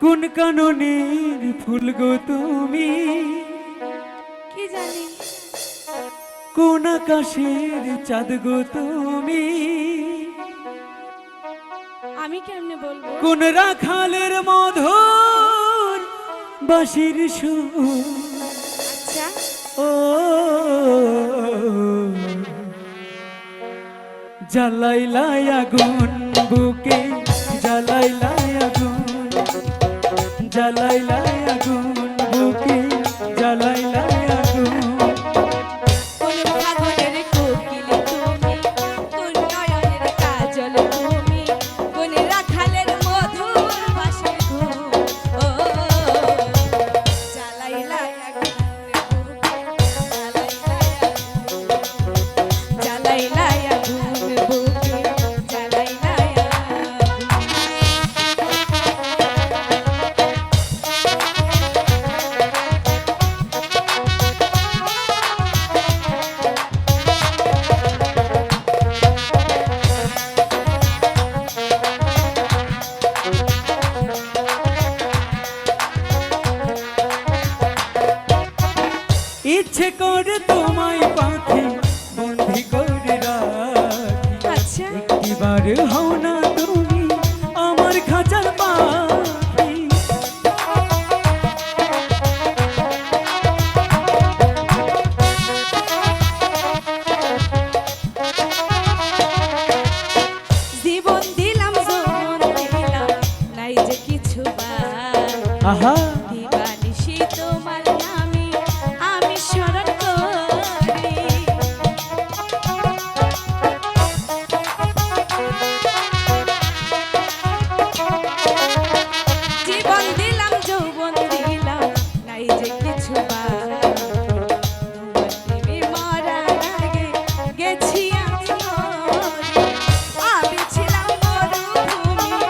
কোন কাননের ফুল গো তুমি? কি জানি? কোন আকাশের চাঁদ গো তুমি? আমি কেমনে বলব? কোন রাখালের মধুর বাঁশির সুর? আচ্ছা। ও জ্বালাইলাই আগুন বুকে জ্বালাইলাই আগুন জ্বালাইলাই আগুন। ইচ্ছে করে তোমায় পাখি বন্দি করে রাখি। আচ্ছা। একটিবার হও না তুমি আমার খাঁচার পাখি। জীবন দিলাম নাই যে কিছু আহা।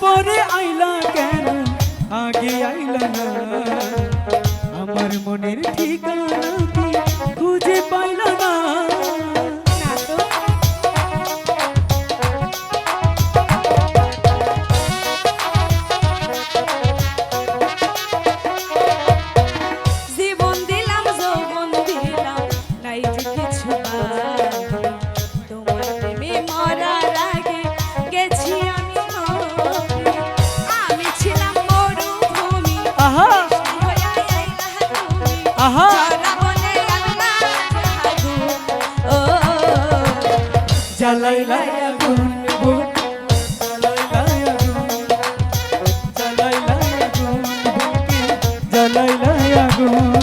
পরে আইলা কেন? আগে আইলা না। আমার মনের ঠিকানা খুঁজে পাইলা না? জ্বালাইলা আগুন বুক জ্বালাইলা আগুন বুকে আগুন